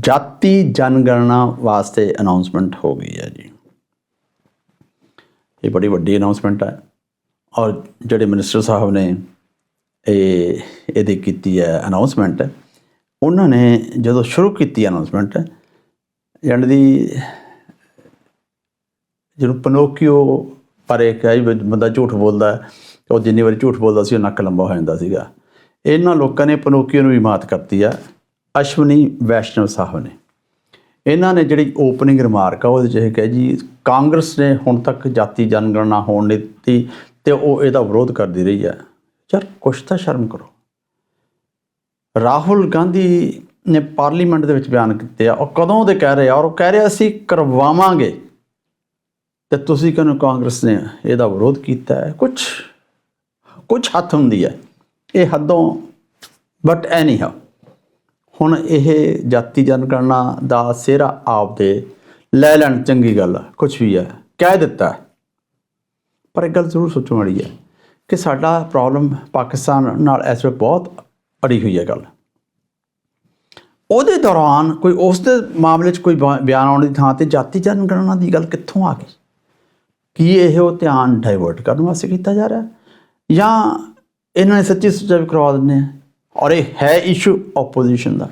ਜਾਤੀ ਜਨਗਣਨਾ ਵਾਸਤੇ ਅਨਾਉਂਸਮੈਂਟ ਹੋ ਗਈ ਹੈ ਜੀ। ਇਹ ਬੜੀ ਵੱਡੀ ਅਨਾਉਂਸਮੈਂਟ ਹੈ ਔਰ ਜਿਹੜੇ ਮਿਨਿਸਟਰ ਸਾਹਿਬ ਨੇ ਇਹ, ਇਹਦੀ ਕੀਤੀ ਹੈ ਅਨਾਉਂਸਮੈਂਟ ਉਹਨਾਂ ਨੇ ਜਦੋਂ ਸ਼ੁਰੂ ਕੀਤੀ ਅਨਾਉਂਸਮੈਂਟ ਜਾਣੀ ਦੀ ਜਿਹਨੂੰ ਪਨੋਕੀਓ ਪਰ ਇੱਕ ਹੈ ਵੀ ਬੰਦਾ ਝੂਠ ਬੋਲਦਾ ਉਹ ਜਿੰਨੀ ਵਾਰੀ ਝੂਠ ਬੋਲਦਾ ਸੀ, ਉਹ ਨੱਕ ਲੰਬਾ ਹੋ ਜਾਂਦਾ ਸੀਗਾ। ਇਹਨਾਂ ਲੋਕਾਂ ਨੇ ਪਨੋਕੀਓ ਨੂੰ ਵੀ ਮਾਤ ਕਰਤੀ ਆ ਅਸ਼ਵਨੀ ਵੈਸ਼ਨਵ ਸਾਹਿਬ ਨੇ। ਇਹਨਾਂ ਨੇ ਜਿਹੜੀ ਓਪਨਿੰਗ ਰਿਮਾਰਕ ਆ, ਉਹਦੇ ਚ ਇਹ ਕਹੇ ਜੀ, ਕਾਂਗਰਸ ਨੇ ਹੁਣ ਤੱਕ ਜਾਤੀ ਜਨਗਣਨਾ ਹੋਣ ਨਹੀਂ ਦਿੱਤੀ ਤੇ ਉਹ ਇਹਦਾ ਵਿਰੋਧ ਕਰਦੀ ਰਹੀ ਹੈ। ਯਾਰ, ਕੁਛ ਤਾਂ ਸ਼ਰਮ ਕਰੋ। ਰਾਹੁਲ ਗਾਂਧੀ ਨੇ ਪਾਰਲੀਮੈਂਟ ਦੇ ਵਿੱਚ ਬਿਆਨ ਕੀਤੇ ਆ। ਉਹ ਕਦੋਂ ਦੇ ਕਹਿ ਰਹੇ ਆ? ਔਰ ਉਹ ਕਹਿ ਰਹੇ ਅਸੀਂ ਕਰਵਾਵਾਂਗੇ। ਤੇ ਤੁਸੀਂ ਕਹਿੰਦੇ ਕਾਂਗਰਸ ਨੇ ਇਹਦਾ ਵਿਰੋਧ ਕੀਤਾ ਹੈ? ਕੁਝ ਕੁਝ ਹੱਥ ਹੁੰਦੀ ਹੈ। ਇਹ ਹੱਦੋਂ ਬਟ ਐਨੀ ਹਾਊ ਹੁਣ ਇਹ ਜਾਤੀ ਜਨਗਣਨਾ ਦਾ ਸਿਹਰਾ ਆਪਦੇ ਲੈ ਲੈਣ, ਚੰਗੀ ਗੱਲ ਕੁਝ ਵੀ ਹੈ ਕਹਿ ਦਿੱਤਾ। ਪਰ ਇੱਕ ਗੱਲ ਜ਼ਰੂਰ ਸੋਚਣ ਵਾਲੀ ਹੈ ਕਿ ਸਾਡਾ ਪ੍ਰੋਬਲਮ ਪਾਕਿਸਤਾਨ ਨਾਲ ਇਸ ਵੇਲੇ ਬਹੁਤ ਅੜੀ ਹੋਈ ਹੈ ਗੱਲ। ਉਹਦੇ ਦੌਰਾਨ ਕੋਈ, ਉਸ ਦੇ ਮਾਮਲੇ 'ਚ ਕੋਈ ਬਿਆ- ਬਿਆਨ ਆਉਣ ਦੀ ਥਾਂ ਤੇ ਜਾਤੀ ਜਨਗਣਨਾ ਦੀ ਗੱਲ ਕਿੱਥੋਂ ਆ ਗਈ? ਕੀ ਇਹ ਉਹ ਧਿਆਨ ਡਾਇਵਰਟ ਕਰਨ ਵਾਸਤੇ ਕੀਤਾ ਜਾ ਰਿਹਾ? ਜਾਂ ਇਹਨਾਂ ਨੇ ਸੱਚੀ ਸੁੱਚਾ ਵੀ ਕਰਵਾ ਦਿੰਦੇ ਆ? ਔਰ ਇਹ ਹੈ ਇਸ਼ੂ ਆਪੋਜੀਸ਼ਨ ਦਾ